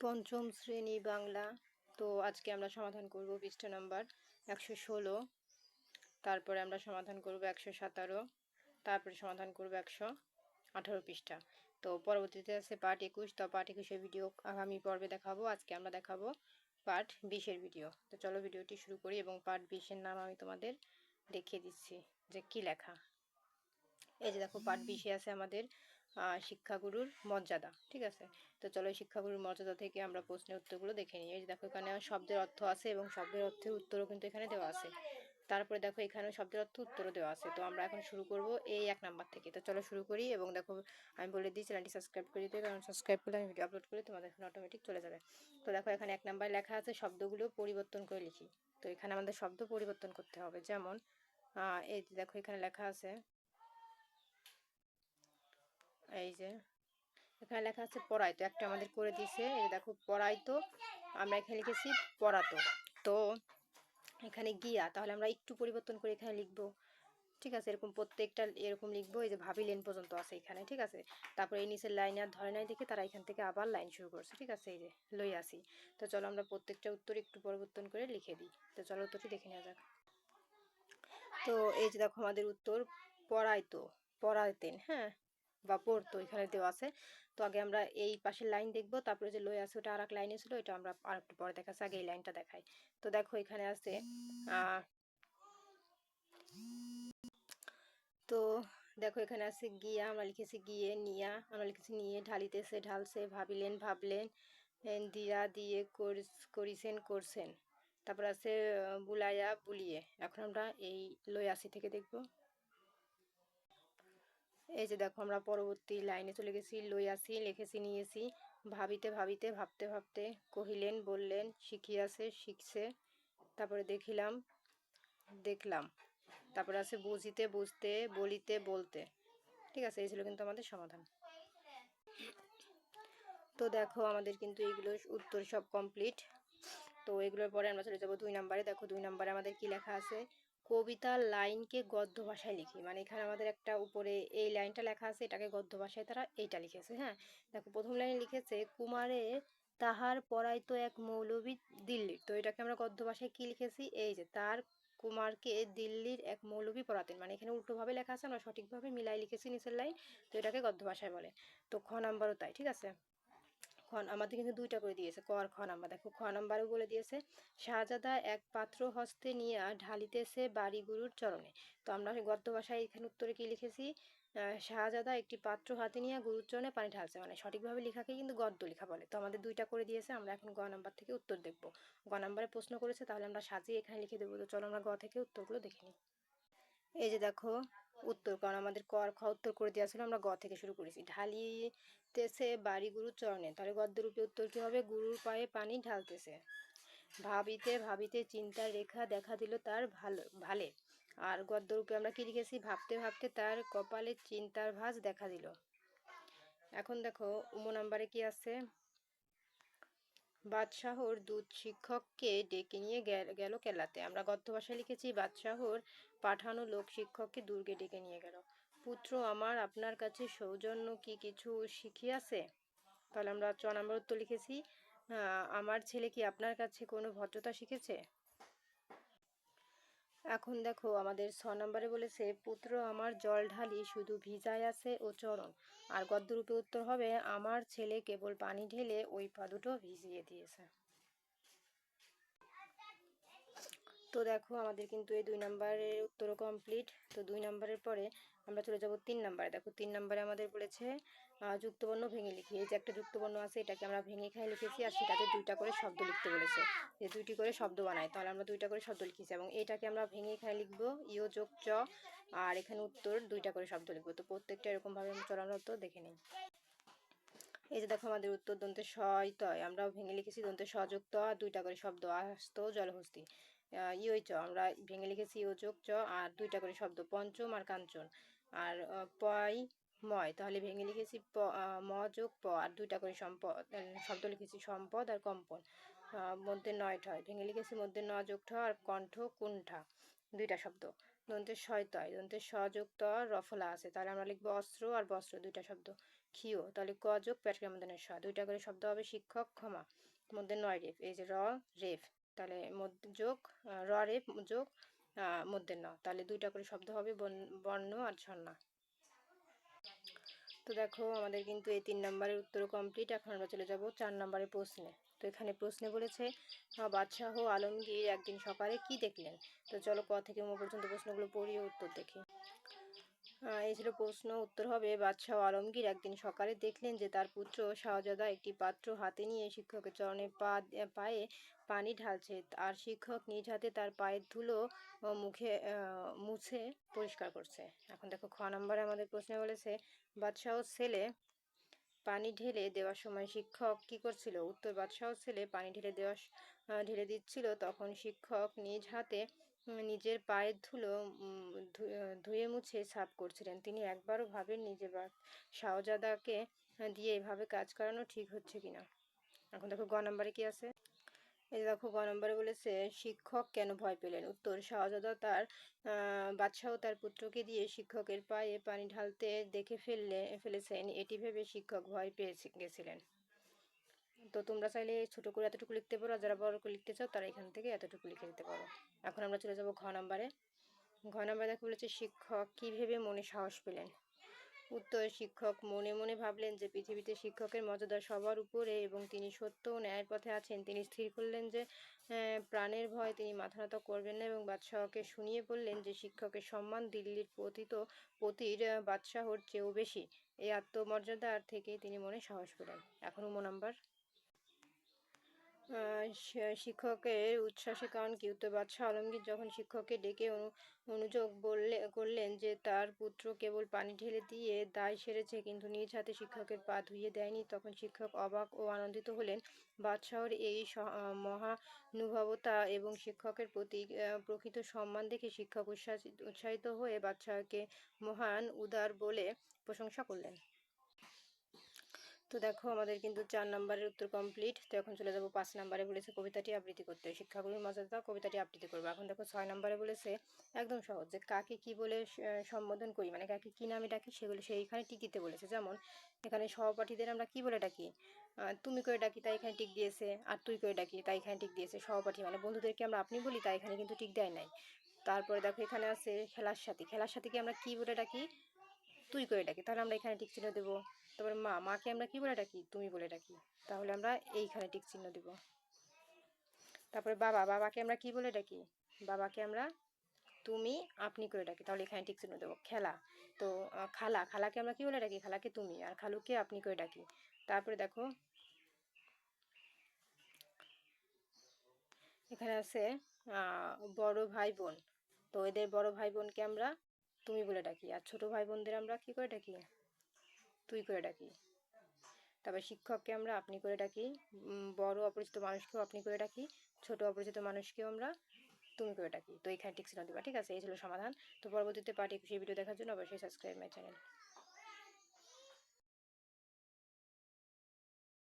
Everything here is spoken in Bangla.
পঞ্চম শ্রেণি বাংলা। তো আজকে আমরা সমাধান করব পৃষ্ঠা নাম্বার একশো ষোলো। তারপরে আমরা সমাধান করব একশো সতেরো। তারপরে সমাধান করব একশো আঠারো পৃষ্ঠা। তো পরবর্তীতে আছে পার্ট একুশ। তো পার্ট একুশের ভিডিও আগামী পর্বে দেখাবো। আজকে আমরা দেখাবো পার্ট বিশের ভিডিও। তো চলো ভিডিওটি শুরু করি এবং পার্ট বিশের নাম আমি তোমাদের দেখিয়ে দিচ্ছি যে কি লেখা। এই যে দেখো, পার্ট বিশে আছে আমাদের শিক্ষাগুরুর মর্যাদা। ঠিক আছে? তো চলো শিক্ষাগুরুর মর্যাদা থেকে আমরা প্রশ্নের উত্তরগুলো দেখে নিই। এই যে দেখো এখানে শব্দের অর্থ আছে এবং শব্দের অর্থের উত্তরও কিন্তু এখানে দেওয়া আছে। তারপরে দেখো এখানে শব্দের অর্থ উত্তরও দেওয়া আছে। তো আমরা এখন শুরু করব এই এক নাম্বার থেকে। তো চলো শুরু করি এবং দেখো আমি বলে দিই, চ্যানেলটি সাবস্ক্রাইব করে দিতে কারণ সাবস্ক্রাইব করলে আমি ভিডিও আপলোড করি তোমাদের এখানে অটোমেটিক চলে যাবে। তো দেখো এখানে এক নাম্বার লেখা আছে, শব্দগুলো পরিবর্তন করে লিখি। তো এখানে আমাদের শব্দ পরিবর্তন করতে হবে। যেমন এই দেখো এখানে লেখা আছে, এই যে এখানে লেখা আছে পড়াইতো একটা আমাদের করে দিয়েছে। এই দেখো পড়াইতো আমরা এখানে লিখেছি পড়াতো। তো এখানে গিয়া, তাহলে আমরা একটু পরিবর্তন করে এখানে লিখব। ঠিক আছে, এরকম প্রত্যেকটা এরকম লিখব, এই যে ভাবি লেন পর্যন্ত আছে এখানে, ঠিক আছে? তারপরে এই নিচের লাইন আর ধরে নাই দেখে তারা এখান থেকে আবার লাইন শুরু করছে, ঠিক আছে? এই যে লই আসি। তো চলো আমরা প্রত্যেকটা উত্তর একটু পরিবর্তন করে লিখে দিই। তো চলো উত্তরটি দেখে নেওয়া যাক। তো এই যে দেখো আমাদের উত্তর পড়াইতো পড়াইতেন হ্যাঁ? বা পড়তো, এখানে দেওয়া আছে। তো আগে আমরা এই পাশের লাইন দেখব, তারপরে যে লই আছে ওটা আর এক লাইনে ছিল এটা আমরা আর একটু পরে দেখাচ্ছি আগে এই লাইনটা দেখাই। তো দেখো এখানে আছে তো দেখো এখানে আছে গিয়া, আমরা লিখেছি গিয়ে, নিয়া, আমরা লিখেছি নিয়ে, ঢালিতেছে, ঢালছে, ভাবিলেন, ভাবলেন দিয়া, দিয়ে করিছেন, করছেন। তারপর আছে বুলাইয়া, বুলিয়ে। এখন আমরা এই লই আসি থেকে দেখব। এই যে দেখো আমরা পরবর্তী লাইনে চলে গেছি লইয়াছি লিখেছি নিয়েছি ভাবিতে ভাবিতে, ভাবতে ভাবতে কহিলেন, বললেন, শিখিয়াছে, শিখছে। তারপরে দেখিলাম, দেখলাম। তারপরে আছে বুঝিতে, বুঝতে, বলিতে, বলতে। ঠিক আছে, এই ছিল কিন্তু আমাদের সমাধান। তো দেখো আমাদের কিন্তু এইগুলো উত্তর সব কমপ্লিট তো এগুলোর পরে আমরা চলে যাব দুই নাম্বারে। দেখো দুই নাম্বারে আমাদের কি লেখা আছে? কবিতার লাইনকে গদ্য ভাষায় লিখি। মানে এখানে আমাদের একটা উপরে এই লাইনটা লেখা আছে, এটাকে গদ্য ভাষায় তারা এইটা লিখেছে হ্যাঁ? দেখো, প্রথম লাইনে লিখেছে, কুমারে তাহার পড়াই তো এক মৌলবী দিল্লির। তো এটাকে আমরা গদ্য ভাষায় কি লিখেছি? এই যে, তার কুমারকে দিল্লির এক মৌলবী পড়াতেন মানে এখানে উল্টোভাবে লেখা আছে, আমরা সঠিকভাবে মিলাই লিখেছি নিচের লাইন, তো এটাকে গদ্য ভাষায় বলে। তো খ নাম্বারও তাই, ঠিক আছে? খ আমাদের কিন্তু দুইটা করে দিয়েছে ক আর খ নাম্বার দেখো খ নাম্বারও বলে দিয়েছে শাহজাদা এক পাত্র হস্তে নিয়ে ঢালিতেছে বাড়িগুরুর চরণে। তো আমরা গদ্য ভাষায় এখানে উত্তরে কি লিখেছি? শাহজাদা একটি পাত্র হাতে নিয়ে গুরুর চরণে পানি ঢালছে। মানে সঠিকভাবে লেখাকে কিন্তু গদ্য লেখা বলে। তো আমাদের দুইটা করে দিয়েছে, আমরা এখন গ নাম্বার থেকে উত্তর দেখব। গ নাম্বারে প্রশ্ন করেছে, তাহলে আমরা সাজিয়ে এখানে লিখে দেবো। তো চলো আমরা গ থেকে উত্তরগুলো দেখে নিই। এই যে দেখো উত্তর। কারণ আমাদের ক আর খ উত্তর করে দেওয়া ছিল, আমরা গ থেকে শুরু করেছি। ঢালিতেছে বাড়ি গুরুর চরণে। তাহলে গদ্যরূপে উত্তর কী হবে? গুরুর পায়ে পানি ঢালতেছে। ভাবিতে ভাবিতে চিন্তার রেখা দেখা দিল তার ভালো, ভালে। আর গদ্যরূপে আমরা কি লিখেছি? ভাবতে ভাবতে তার কপালে চিন্তার ভাঁজ দেখা দিল। এখন দেখো, উমো নাম্বারে কি আছে? বাদশাহর দুধ শিক্ষককে ডেকে নিয়ে গেল কেলাতে আমরা গদ্য ভাষায় লিখেছি, বাদশাহর পাঠানো লোক শিক্ষককে দুর্গে ডেকে নিয়ে গেল। পুত্র আমার, আপনার কাছে সৌজন্য কি কিছু শিখিয়াছে? তাহলে আমরা চ নম্বর উত্তর লিখেছি আমার ছেলে কি আপনার কাছে কোনো ভদ্রতা শিখেছে? এখন দেখো আমাদের ছ নম্বরে বলেছে, পুত্র, আমার জল ঢালি, শুধু ভিজায় আছে ও চরণ আর গদ্যরূপে উত্তর হবে, আমার ছেলে কেবল পানি ঢেলে ওই পা দুটো ভিজিয়ে দিয়েছে। তো দেখো আমাদের কিন্তু এই দুই নম্বরের উত্তরও কমপ্লিট তো দুই নম্বরের পরে আমরা চলে যাব তিন নম্বরে। দেখো তিন নম্বরে আমাদের বলেছে যুক্তবর্ণ ভেঙে লিখি। এই যে একটা যুক্তবর্ণ আছে, এটাকে আমরা ভেঙে খাই লিখেছি আর সেটাতে দুইটা করে শব্দ লিখতে বলেছে। যে দুইটি করে শব্দ বানাই তাহলে আমরা দুইটা করে শব্দ লিখেছি এবং এটাকে আমরা ভেঙে এখানে লিখব ইও যোগ চ, আর এখানে উত্তর দুইটা করে শব্দ লিখব। তো প্রত্যেকটা এরকমভাবে চলানো তো দেখে নিই। এই যে দেখো আমাদের উত্তর দন্তে সয় তয় আমরা ভেঙে লিখেছি দন্তে সযুক্ত আর দুইটা করে শব্দ আস্ত জলহস্তি। ইই চ, আমরা ভেঙে লিখেছি ইও যোগ চ, আর দুইটা করে শব্দ পঞ্চম আর কাঞ্চন। আর পয় ময়। তাহলে ভেঙে লিখেছি প ম যোগ প, আর দুইটা করে সম্পদ শব্দ লিখেছি সম্পদ আর কম্পন। মধ্যে নয় ঠয়। ভেঙে লিখেছি মধ্যে ন যোগ ঠ আর কণ্ঠ কুণ্ঠা দুইটা শব্দ। দন্তের শয় তয়। দন্তের সযোগ ত রফলা আছে। তাহলে আমরা লিখব অস্ত্র আর বস্ত্র, দুইটা শব্দ। ক্ষিয়। তাহলে ক যোগ প্যাটকের মধ্যে স। দুইটা করে শব্দ হবে শিক্ষক ক্ষমা। মধ্যে নয় রেফ। এই যে র, রেফ। তাহলে যোগ র, রেফ, যোগ মধ্যে ন। তাহলে দুইটা করে শব্দ হবে বর্ণ- আর ছন্না। তো দেখো আমাদের কিন্তু এই তিন নম্বরের উত্তর কমপ্লিট এখন আমরা চলে যাব চার নম্বরের প্রশ্নে। তো এখানে প্রশ্নে বলেছে বাদশাহ আলমগীর একদিন সকালে কি দেখলেন? তো চলো ক থেকে ম পর্যন্ত প্রশ্নগুলো পড়িয়ে উত্তর দেখি। এই ছিল প্রশ্ন উত্তর হবে বাদশাহ আলমগীর। একদিন সকালে দেখলেন যে তার পুত্র শাহজাদা একটি পাত্র হাতে নিয়ে শিক্ষকের চরণে পা পায়ে পানি ঢালছে। আর শিক্ষক নিজ হাতে তার পায়ের ধুলো মুখে মুছে পরিষ্কার করছে। এখন দেখো, খ নম্বরে আমাদের প্রশ্নে বলেছে, বাদশাহ ছেলে পানি ঢেলে দেওয়ার সময় শিক্ষক কি করছিল? উত্তর, বাদশাহ ছেলে পানি ঢেলে দেওয়া ঢেলে দিচ্ছিল। তখন শিক্ষক নিজ হাতে নিজের পায়ের ধুলো ধুয়ে মুছে সাফ করছিলেন। তিনি একবারও ভাবেননি যে বা, শাহজাদাকে দিয়ে এভাবে কাজ করানো ঠিক হচ্ছে কিনা এখন দেখো গ নম্বরে কি আছে? এই দেখো গ নম্বরে বলেছে, শিক্ষক কেন ভয় পেলেন? উত্তর, শাহজাদা তার বাদশাহ তার পুত্রকে দিয়ে শিক্ষকের পায়ে পানি ঢালতে দেখে ফেললে, ফেলেছেন। এটি ভেবে শিক্ষক ভয় পেয়ে গেছিলেন। তো তোমরা চাইলে ছোট করে এতটুকু লিখতে পারো, আর যারা বড় করে লিখতে চাও তারা এখান থেকে এতটুকু লিখে দিতে পারো। এখন আমরা চলে যাব ঘ নম্বরে। ঘ নম্বরে দেখো বলেছে, শিক্ষক কি ভেবে মনে সাহস পেলেন? উত্তর, শিক্ষক মনে মনে ভাবলেন যে পৃথিবীতে শিক্ষকের মর্যাদা সবার উপরে এবং তিনি সত্য ও ন্যায়ের পথে আছেন। তিনি স্থির করলেন যে প্রাণের ভয় তিনি মাথা নত করবেন না এবং বাদশাহকে শুনিয়ে বললেন যে শিক্ষকের সম্মান দিল্লির পতিত পতির বাদশাহর চেয়েও বেশি। এই আত্মমর্যাদার থেকে তিনি মনে সাহস পেলেন। এখন উম, নাম্বার শিক্ষকের উচ্ছ্বাসের কারণ কি উত্তর বাদশাহ আলমগীর যখন শিক্ষককে ডেকে অনু- অনুযোগ বললে, করলেন যে তার পুত্র কেবল পানি ঢেলে দিয়ে দায় সেরেছে, কিন্তু নিজ হাতে শিক্ষকের পা ধুইয়ে দেয়নি, তখন শিক্ষক অবাক ও আনন্দিত হলেন। বাদশাহর এই মহানুভবতা এবং শিক্ষকের প্রতি প্রকৃত সম্মান দেখে শিক্ষক উৎসাহিত উৎসাহিত হয়ে বাদশাহকে মহান উদার বলে প্রশংসা করলেন। তো দেখো আমাদের কিন্তু চার নম্বরের উত্তর কমপ্লিট তো এখন চলে যাব পাঁচ নম্বরে বলেছে কবিতাটি আবৃত্তি করতে। শিক্ষাগুরুর মর্যাদা কবিতাটি আবৃত্তি করব। এখন দেখো ছয় নম্বরে বলেছে একদম সহজ যে কাকে কি বলে সম্বোধন করি মানে কাকে কী নামে ডাকি সেগুলো সেইখানে টিক দিতে বলেছে। যেমন এখানে সহপাঠীদের আমরা কি বলে ডাকি? তুমি করে ডাকি? তাই এখানে টিক দিয়েছে। আর তুই করে ডাকি? তাই এখানে টিক দিয়েছে সহপাঠী। মানে বন্ধুদেরকে আমরা আপনি বলি, তাই এখানে কিন্তু টিক দেয় নাই। তারপরে দেখো এখানে আছে খেলার সাথী। খেলার সাথীকে আমরা কি বলে ডাকি? তুই করে ডাকি, তাহলে আমরা এখানে টিক চিহ্ন দেবো। তারপরে মা, মাকে আমরা কি বলে ডাকি? তুমি বলে ডাকি। তাহলে আমরা এইখানে টিক চিহ্ন দিব। তারপরে বাবা, বাবাকে আমরা কি বলে ডাকি? বাবাকে আমরা তুমি, আপনি করে ডাকি। তাহলে এখানে টিক চিহ্ন দেবো। খেলা। তো খালা, খালাকে আমরা কি বলে ডাকি? খালাকে তুমি আর খালুকে আপনি করে ডাকি। তারপরে দেখো, এখানে আছে বড় ভাই বোন। তো এদের বড় ভাই বোনকে আমরা তুমি বলে ডাকি। আর ছোট ভাই বোনদের আমরা কি করে ডাকি? তুই করে ডাকি। তারপর শিক্ষককে আমরা আপনি করে ডাকি। বড় অপরিচিত মানুষকেও আপনি করে ডাকি। ছোট অপরিচিত মানুষকেও আমরা তুমি করে ডাকি। তো এখানে ঠিক দিবা ঠিক আছে, এই ছিল সমাধান। তো পরবর্তীতে পার্টি সেই ভিডিও দেখার জন্য অবশ্যই সাবস্ক্রাইব মাই চ্যানেল